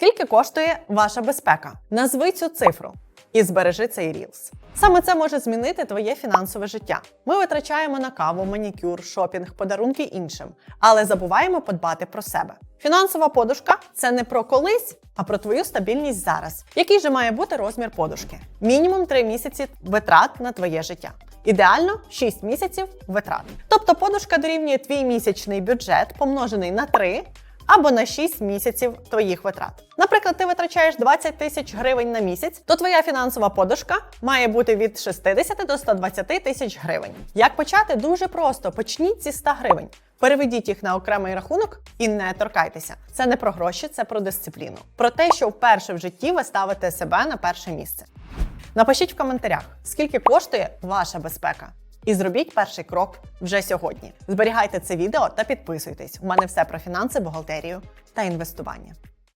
Скільки коштує ваша безпека? Назви цю цифру і збережи цей рілс. Саме це може змінити твоє фінансове життя. Ми витрачаємо на каву, манікюр, шопінг, подарунки іншим, але забуваємо подбати про себе. Фінансова подушка це не про колись, а про твою стабільність зараз. Який же має бути розмір подушки? Мінімум 3 місяці витрат на твоє життя. Ідеально 6 місяців витрат. Тобто подушка дорівнює твій місячний бюджет, помножений на 3 або на 6 місяців твоїх витрат. Наприклад, ти витрачаєш 20 тисяч гривень на місяць, то твоя фінансова подушка має бути від 60 до 120 тисяч гривень. Як почати? Дуже просто. Почніть зі 100 гривень. Переведіть їх на окремий рахунок і не торкайтеся. Це не про гроші, це про дисципліну. Про те, що вперше в житті ви ставите себе на перше місце. Напишіть в коментарях, скільки коштує ваша безпека. І зробіть перший крок вже сьогодні. Зберігайте це відео та підписуйтесь. У мене все про фінанси, бухгалтерію та інвестування.